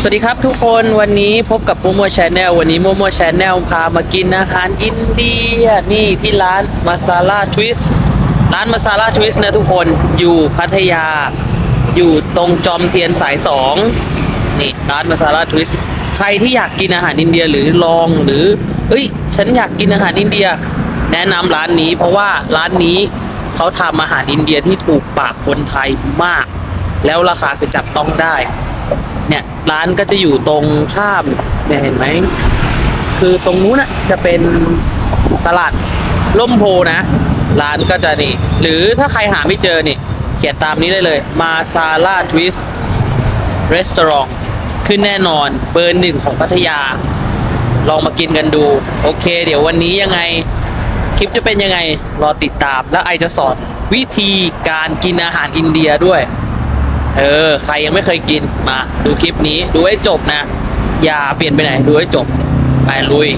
สวัสดีครับทุกคนวันนี้พบกับโมโมชแนลวันนี้โมโมชแนลพามากินอาหารอินเดียนี่ที่ร้านมาซาลาทวิสร้านมาซาลาทวิสนะทุกคนอยู่พัทยา อยู่ตรงจอมเทียนสายสองนี่ร้านมาซาลาทวิสใครที่อยากกินอาหารอินเดียหรือลองหรือ เอ้ย ฉันอยากกินอาหารอินเดีย แนะนำร้านนี้ เพราะว่าร้านนี้เขาทำอาหารอินเดียที่ถูกปากคนไทยมาก แล้วราคาคือจับต้องได้ เนี่ยร้านก็จะอยู่ตรงข้ามเนี่ยเห็นไหม คือตรงนู้นน่ะจะเป็นตลาดล่มโพนะ ร้านก็จะนี่ หรือถ้าใครหาไม่เจอนี่ เขียนตามนี้ได้เลย มาซาลาทวิสรีสตอรองขึ้นแน่นอนเบอร์หนึ่งของพัทยา ลองมากินกันดู โอเค เดี๋ยววันนี้ยังไง คลิปจะเป็นยังไง รอติดตามแล้วไอจะสอนวิธีการกินอาหารอินเดียด้วย เออ ใครยังไม่เคยกินมา ดูคลิปนี้ดูให้จบนะ อย่าเปลี่ยนไปไหน ดูให้จบ ไปลุย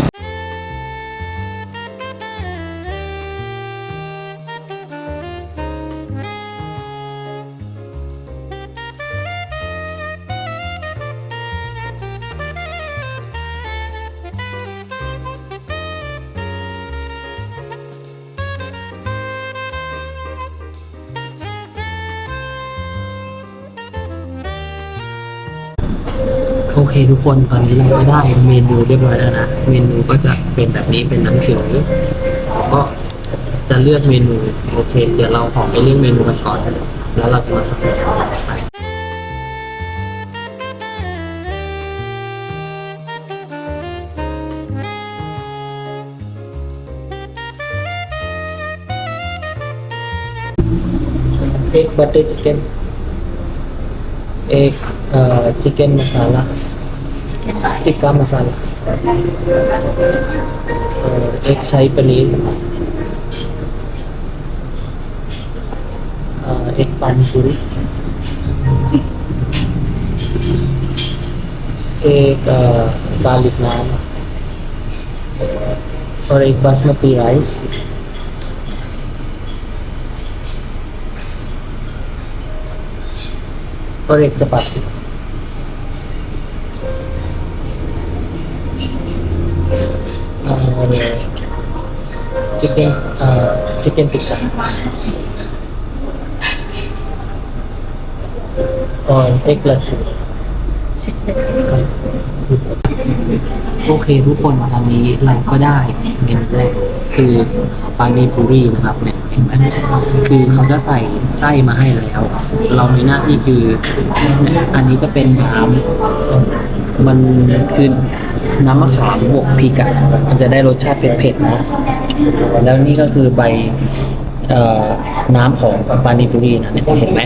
ทุกคนตอนนี้เราก็ได้เมนูเรียบร้อยแล้วนะ เมนูก็จะเป็นแบบนี้เป็นหนังสือก็จะเลือกเมนูโอเค เดี๋ยวเราขอไปเลือกเมนูกันก่อน แล้วเราจะมาสั่งไปเอ็กบัตเตอร์ชิคเก้นเอ็กเอ่อชิคเก้นมาซาลา टिक्का मसाला। और एक शाही पनीर। एक पानी पूरी। एक गार्लिक नान और एक बासमती राइस। और एक चपाती। chicken uh, chicken tikka or egg lassi โอเคทุกคนตอนนี้เราก็ได้เมนูแรกคือปาเนีปูรีนะครับเนี่ยเห็นไหมคือเขาจะใส่ไส้มาให้แล้ว เรามีหน้าที่คือเนี่ยอันนี้จะเป็นน้ำมันคือน้ำมะขามบวกพริกอะมันจะได้รสชาติเผ็ดๆนะ แล้วนี่ก็คือใบเอ่อน้ำของปานีปุรีนะเนี่ยเห็นไหม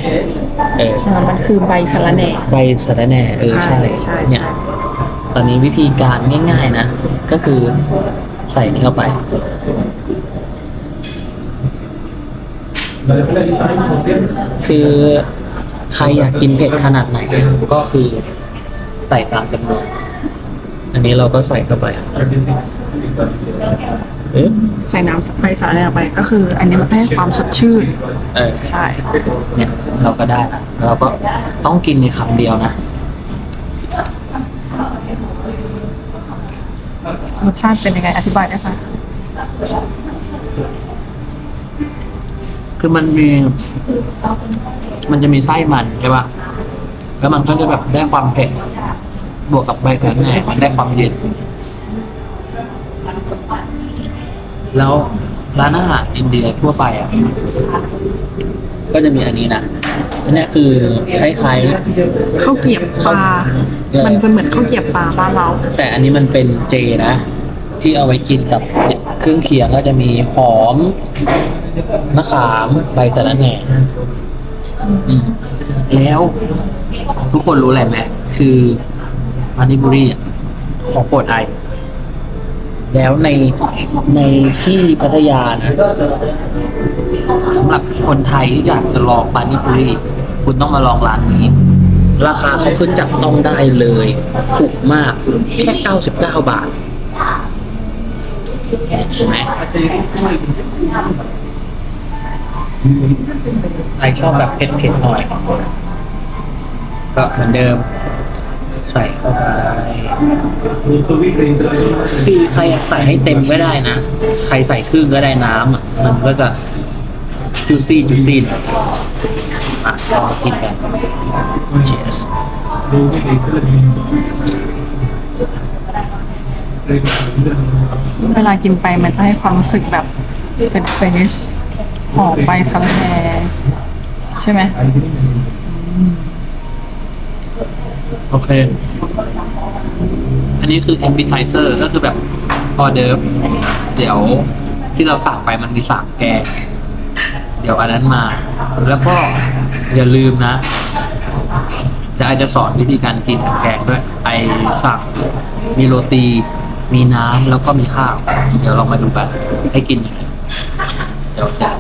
เอออ่ามันคือใบสะระแหน่ใบสะระแหน่เออใช่ใช่ใช่เนี่ยตอนนี้วิธีการง่ายๆนะ ก็คือใส่นี่เข้าไปคือใครอยากกินเผ็ดขนาดไหนก็คือใส่ตามจำนวน อันนี้เราก็ใส่เข้าไปเอ๊ะ ใส่น้ำใบสะระแหน่ลงไป ก็คือ อันนี้มันจะให้ความสดชื่น เออใช่ เนี่ยเราก็ได้ละเราก็ต้องกินในคำเดียวนะ รสชาติเป็นยังไงอธิบายได้ไหมคือมันมี มันจะมีไส้มันใช่ปะแล้วมันก็จะแบบได้ความเผ็ด บวกกับใบเขือแหน่มันได้ความเย็น แล้วร้านอาหารอินเดียทั่วไปอะ ก็จะมีอันนี้นะอันเนี้ยคือคล้ายข้าวเกรียบปลาเออมันจะเหมือนข้าวเกรียบปลาบ้านเราๆแต่อันนี้มันเป็นเจนะ ที่เอาไว้กินกับเนี่ยเครื่องเคียงก็จะมีหอมมะขามใบสะระแหน่อืมแล้วทุกคนรู้อะไรไหมคือปานิบุรีอะของโปรดไอ แล้วในในที่พัทยานะสำหรับคนไทยที่อยากจะลองปานิบุรีคุณต้องมาลองร้านนี้ ราคาเขาคือจับต้องได้เลยถูกมากแค่99 บาทเห็นไหมใครชอบแบบเผ็ดๆหน่อย ก็เหมือนเดิม ใส่เข้าไปคือใครอยากใส่ให้เต็มก็ได้นะ ใครใส่ครึ่งก็ได้น้ำอะ มันก็จะจูซี่จูซี่น่อยอะลองกินกัน Cheers ดูไม่ดีขึ้นเวลากินไปมันจะให้ความรู้สึกแบบเป็นเฟรชหอมใบสะแหน่ใช่ไหม โอเค อันนี้คือ appetizer ก็คือแบบออเดิร์ฟเดี๋ยวที่เราสั่งไปมันมีสามแกงเดี๋ยวอันนั้นมา แล้วก็อย่าลืมนะจะไอจะสอนวิธีการกินกับแกงด้วย ไอสั่งมีโรตี มีน้ำแล้วก็มีข้าว เดี๋ยวเรามาดูกันให้กินยังไง เดี๋ยวจะ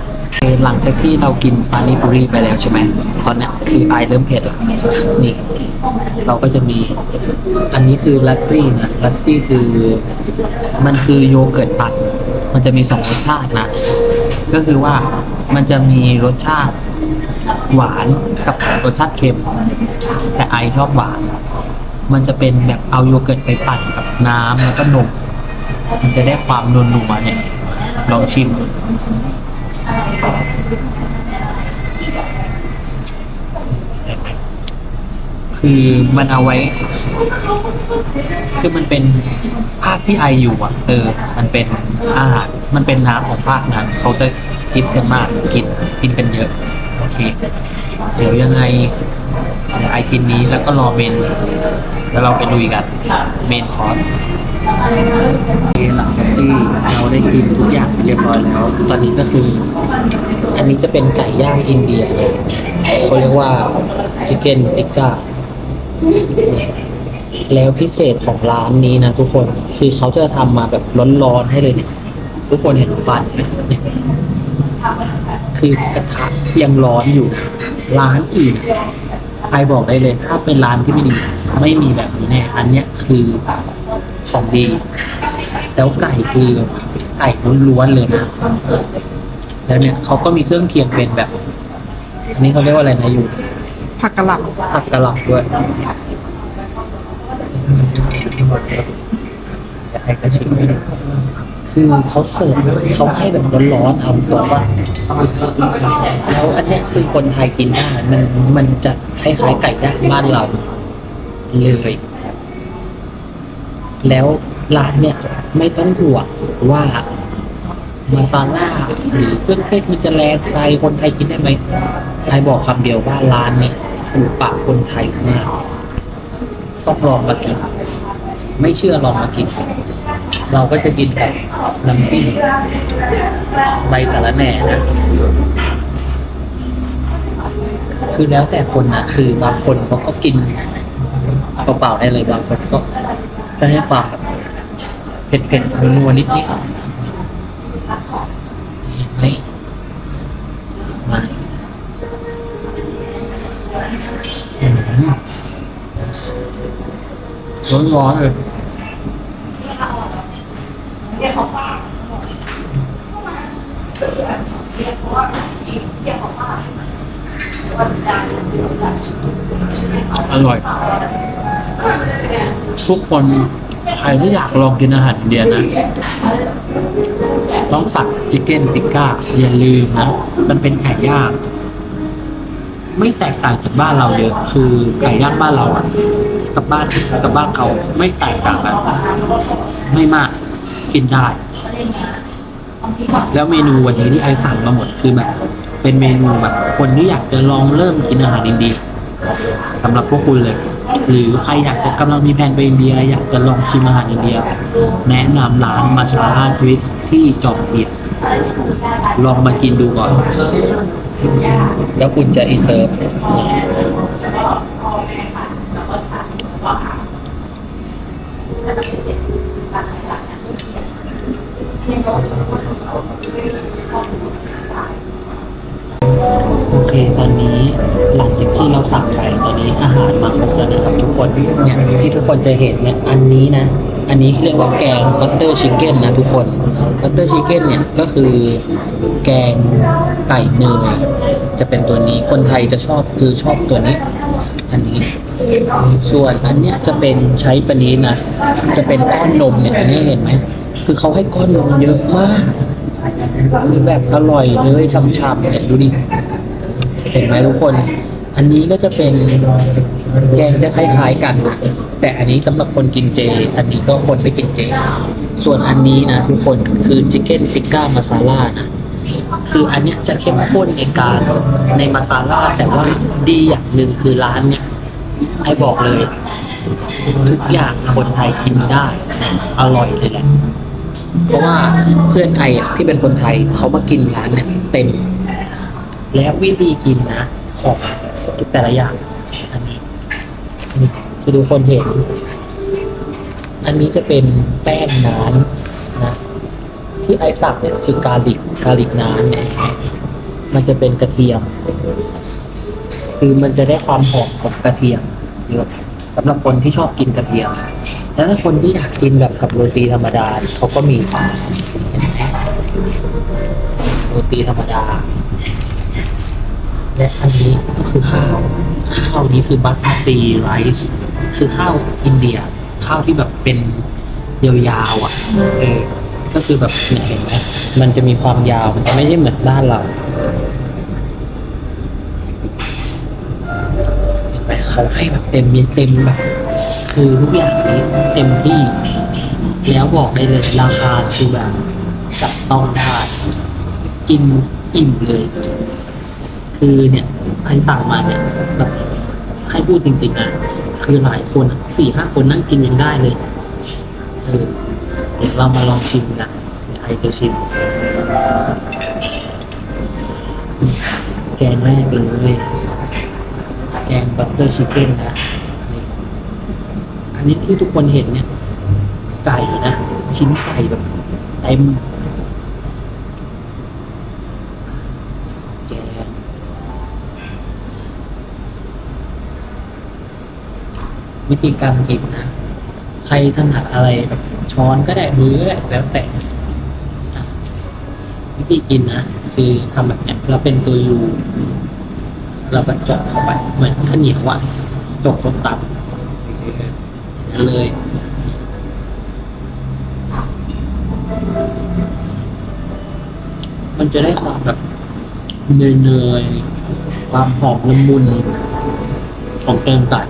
หลังจากที่เรากินปานิปุรีไปแล้วใช่ไหม ตอนนี้คือไอเริ่มเผ็ดแล้วนี่ เราก็จะมี อันนี้คือลัสซี่นะ ลัสซี่คือ มันคือโยเกิร์ตปั่น มันจะมีสองรสชาตินะ ก็คือว่ามันจะมีรสชาติหวานกับรสชาติเค็ม แต่ไอชอบหวาน มันจะเป็นแบบเอาโยเกิร์ตไปปั่นกับน้ำแล้วก็นม มันจะได้ความนัวๆเนี่ย ลองชิม คือมันเอาไว้ คือมันเป็นภาคที่ไออยู่อะ เออ มันเป็นอาหารมันเป็นน้ำของภาคนั้นเขาจะกินกันมากกินกินกันเยอะ โอเค เดี๋ยวยังไงไอกินนี้แล้วก็รอเมน แล้วเราไปลุยกัน เมนคอร์ส หลังจากที่เราได้กินทุกอย่างเรียบร้อยแล้ว ตอนนี้ก็คือ อันนี้จะเป็นไก่ย่างอินเดียเขาเรียกว่าชิคเก้นติก้าแล้วพิเศษของร้านนี้นะทุกคนคือเขาจะทำมาแบบร้อนๆให้เลยเนี่ย ทุกคนเห็นฟันไหมเนี่ยคือกระทะยังร้อนอยู่ ร้านอื่นใครบอกได้เลย ถ้าเป็นร้านที่ไม่ดี ไม่มีแบบนี้แน่ อันเนี้ยคือ ของดี แล้วไก่คือไก่ล้วนๆเลยนะ แล้วเนี่ยเขาก็มีเครื่องเคียงเป็นแบบ อันนี้เขาเรียกว่าอะไรนะอยู่ผักกะหล่ผักกะหล่ำด้วยอยากให้กระชิมให้ดูคือเขาเสิร์ฟเขาให้แบบร้อนๆเอาบอกว่าแล้วอันเนี้ยคือคนไทยกินได้มันมันจะคล้ายๆไก่ย่างบ้านเราเลย แล้วร้านเนี่ยไม่ต้องห่วงว่ามาซาล่าหรือเครื่องเทศมันจะแรงไปคนไทยกินได้ไหมไทยบอกคำเดียวว่าร้านเนี่ยถูกปากคนไทยมากต้องลองมากิน ไม่เชื่อลองมากิน เราก็จะกินกับน้ำจิ้มใบสาระแหน่นะคือแล้วแต่คนนะคือบางคนเขาก็กินเปล่าๆได้เลยบางคนก็ ก็ให้ความแบบเผ็ดๆนัวนิดๆเห็นไหมมาอืมร้อนๆเลยอร่อย ทุกคนใครที่อยากลองกินอาหารอินเดียนะ ต้องสั่งชิคเก้นติก้าอย่าลืมนะ มันเป็นไก่ย่างไม่แตกต่างจากบ้านเราเยอะคือไก่ย่างบ้านเราอะกับบ้านกับบ้านเขาไม่แตกต่างกันไม่มากกินได้ แล้วเมนูวันนี้ที่ไอสั่งมาหมดคือแบบ เป็นเมนูแบบคนที่อยากจะลองเริ่มกินอาหารอินเดียสำหรับพวกคุณเลย หรือใครอยากจะกำลังมีแผนไปอินเดีย อยากจะลองชิมอาหารอินเดีย แนะนำร้านมาซาลาทวิสที่จอมเปียกลองมากินดูก่อน แล้วคุณจะอินเตอร์ ตอนนี้หลังจากที่เราสั่งไปตอนนี้อาหารมาครบแล้วนะครับ ทุกคนเนี่ยที่ทุกคนจะเห็นเนี่ยอันนี้นะ อันนี้เรียกว่าแกงบัตเตอร์ชิคเก้นนะทุกคนบัตเตอร์ชิคเก้นเนี่ยก็คือแกงไก่เนยจะเป็นตัวนี้คนไทยจะชอบคือชอบตัวนี้อันนี้ ส่วนอันเนี้ยจะเป็นใช้ปนี้นะ จะเป็นก้อนนมเนี่ยอันนี้เห็นไหมคือเขาให้ก้อนนมเยอะมากคือแบบอร่อยเลยช่ำๆเนี่ยดูดิ เห็นไหมทุกคน อันนี้ก็จะเป็นแกงจะคล้าย ๆกันนะแต่อันนี้สำหรับคนกินเจ อันนี้ก็คนไม่กินเจ ส่วนอันนี้นะทุกคนคือจิ c เก้นติก้ามาซาล่านะคืออันนี้จะเข้มข้นในการในมาซาล่าแต่ว่าดีอย่างหนึ่งคือร้านเนี่ยให้บอกเลย ทุกอย่างคนไทยกินได้ อร่อยเลยแหละเพราะว่าเพื่อนไทยอที่เป็นคนไทยเขามากินร้านเนี่ยเต็ม แล้ววิธีกินนะ ของแต่ละอย่าง อันนี้นี่คือดูคนเห็น อันนี้จะเป็นแป้งนานนะ ที่ไอซักเนี่ยคือกาลิกกาลิกนานเนี่ยมันจะเป็นกระเทียม คือมันจะได้ความหอมของกระเทียมเยอะสำหรับคนที่ชอบกินกระเทียม แล้วถ้าคนที่อยากกินแบบกับโรตีธรรมดาเขาก็มีเห็นไหมโรตีธรรมดา และอันนี้ก็คือข้าว ข้าวนี้คือบาสมาติไรซ์คือข้าวอินเดีย ข้าวที่แบบเป็นยาวๆอะเออก็คือแบบเนี่ยเห็นไหมมันจะมีความยาวมันจะไม่ได้เหมือนด้านเราเห็นไหมเขาให้แบบเต็มมีเต็มแบบ คือทุกอย่างนี้เต็มที่ แล้วบอกได้เลยราคาคือแบบจับต้องได้กินอิ่มเลย คือเนี่ยใครสั่งมาเนี่ยแบบให้พูดจริงๆนะคือหลายคนสี่ห้าคนนั่งกินยังได้เลยเออเดี๋ยวเรามาลองชิมกันเดี๋ยวไอจะชิม แกงแรกเลย แกงบัตเตอร์ชิคเก้นนะอันนี้ที่ทุกคนเห็นเนี่ย ไก่นะ ชิ้นไก่แบบเต็ม วิธีการกินนะใครถนัดอะไรแบบช้อนก็ได้มือก็ได้แล้วแต่วิธีกินนะคือทำแบบเนี้ยเราเป็นตัวยูเราก็จาะเข้าไป เหมือนข้าวเหนียวอะจกส้มตำนั่นเลยมันจะได้ความแบบเนยๆความหอมละมุนของแกงไก่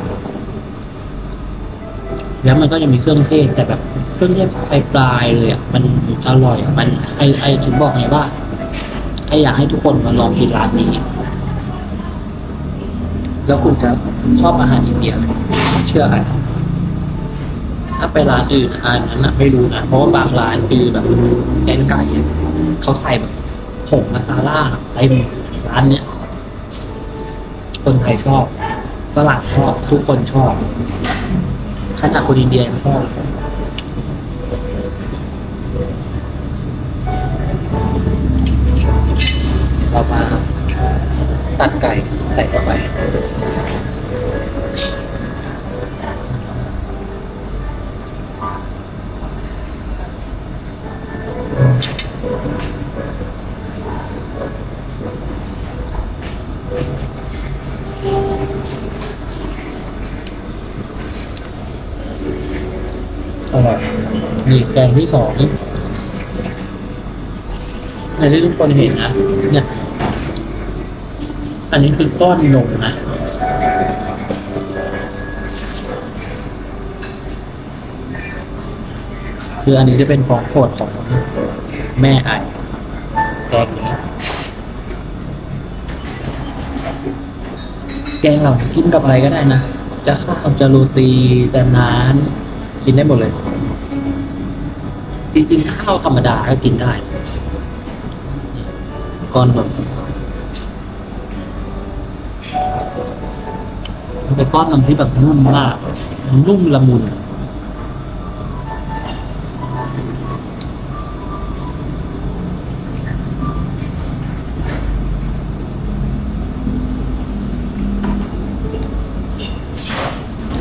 แล้วมันก็จะมีเครื่องเทศแต่แบบเครื่องเทศปลายๆเลยอะมันอร่อยมันไอไอถึงบอกไงว่าไออยากให้ทุกคนมาลองกินร้านนี้ แล้วคุณจะชอบอาหารอินเดียไหมเชื่ออันถ้าไปร้านอื่นอันนั้นนะไม่รู้นะเพราะว่าบางร้านคือแบบแกงไก่เขาใส่แบบผงมาซาล่าเต็มร้านเนี้ยคนไทยชอบฝรั่งชอบทุกคนชอบ ขนาดคนอินเดียยังชอบเรามาตัดไก่ใส่เข้าไป อร่อยนี่แกงที่สองในที่ทุกคนเห็นนะเนี่ย อันนี้คือก้อนนมนะคืออันนี้จะเป็นของโปรดของแม่ไอแกงนี้แกงเรากินกับอะไรก็ได้นะ จะข้าวจะโรตีจะนาน กินได้หมดเลย จริงๆข้าวธรรมดาก็กินได้ ก้อนแบบมันเป็นก้อนนที่แบบนุ่มมากนุ่มละมุน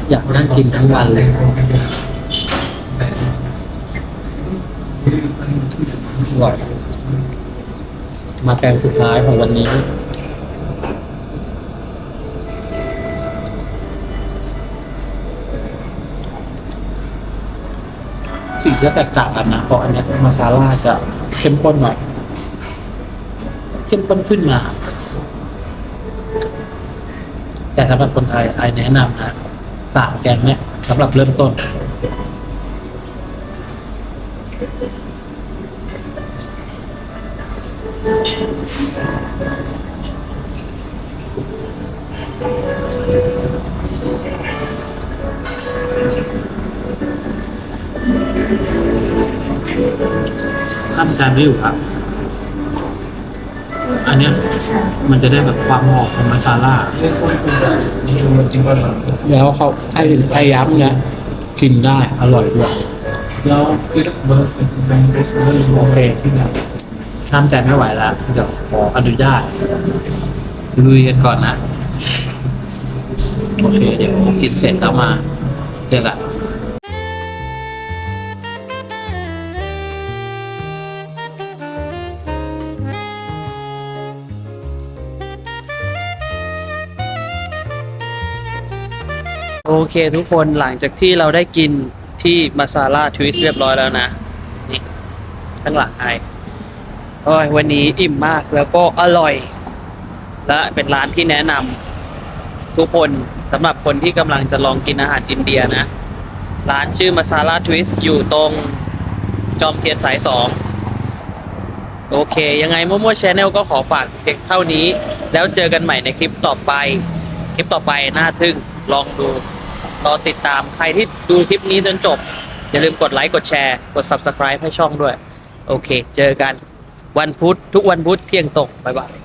อยากนั่งกินทั้งวันเลย มาแกงสุดท้ายของวันนี้ สีจะแตกต่างกันนะ เพราะอันนี้มาซาร่าจะเข้มข้นหน่อย เข้มข้นขึ้นมา แต่สำหรับคนไทยไอแนะนำนะสามแกงเนี่ยสำหรับเริ่มต้น ถ้ามันจานไม่อยู่ครับ อันเนี้ยมันจะได้แบบความหอมของมาซาล่า แล้วเขาไอ้ไอ้ย้ำเนี่ยกินได้อร่อยด้วย แล้วโอเค ห้ามใจไม่ไหวแล้วเดี๋ยวขออนุญาตลุยกันก่อนนะ โอเค เดี๋ยวกินเสร็จแล้วมาเจอกันโอเคทุกคนหลังจากที่เราได้กินที่มาซาลาทวิสเรียบร้อยแล้วนะ นี่ ข้างหลังไอ โอ้ยวันนี้อิ่มมากแล้วก็อร่อย และเป็นร้านที่แนะนำทุกคนสำหรับคนที่กำลังจะลองกินอาหารอินเดียนะ ร้านชื่อมาซาลาทวิสอยู่ตรงจอมเทียนสายสองโอเค ยังไงมั่วๆชแนลก็ขอฝากเพียงเท่านี้ แล้วเจอกันใหม่ในคลิปต่อไป คลิปต่อไปน่าทึ่งลองดูรอติดตามใครที่ดูคลิปนี้จนจบ อย่าลืมกดไลค์กดแชร์ กด Subscribe ให้ช่องด้วย โอเค เจอกัน วันพุธทุกวันพุธเที่ยงตรงบ๊ายบาย